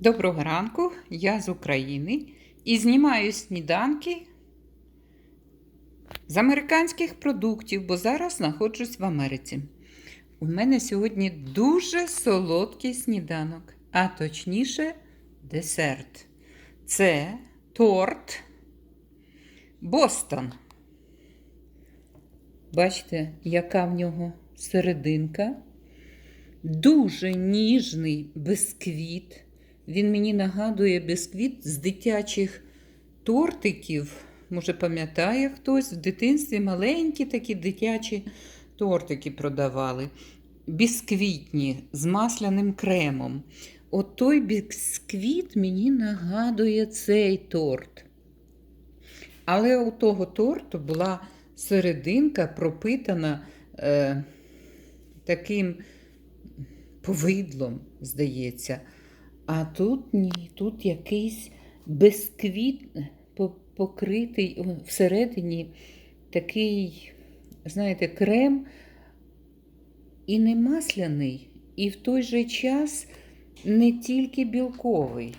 Доброго ранку, я з України і знімаю сніданки з американських продуктів, бо зараз знаходжусь в Америці. У мене сьогодні дуже солодкий сніданок, а точніше десерт. Це торт Бостон. Бачите, яка в нього серединка. Дуже ніжний бисквіт. Він мені нагадує бисквіт з дитячих тортиків. Може, пам'ятає хтось, в дитинстві маленькі такі дитячі тортики продавали. Бісквітні з масляним кремом. От той бісквіт мені нагадує цей торт. Але у того торту була серединка пропитана е, таким повидлом, здається. А тут ні, тут якийсь бисквіт по- покритий всередині такий, знаєте, крем і не масляний, і в той же час не тільки білковий.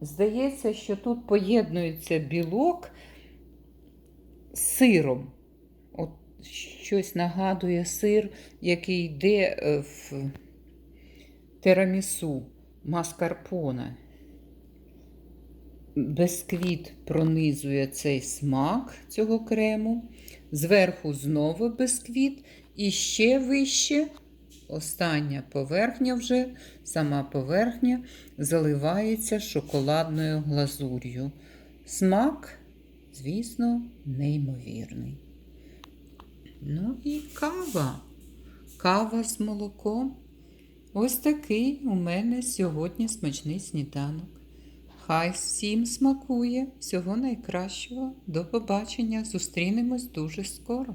Здається, що тут поєднується білок з сиром. От щось нагадує сир, який йде е, в тирамісу маскарпоне. Бисквіт пронизує цей смак цього крему. Зверху знову бисквіт. І ще вище, остання поверхня вже, сама поверхня заливається шоколадною глазур'ю. Смак, звісно, неймовірний. Ну і кава. Кава з молоком. Ось такий у мене сьогодні смачний сніданок. Хай всім смакує. Всього найкращого. До побачення. Зустрінемось дуже скоро.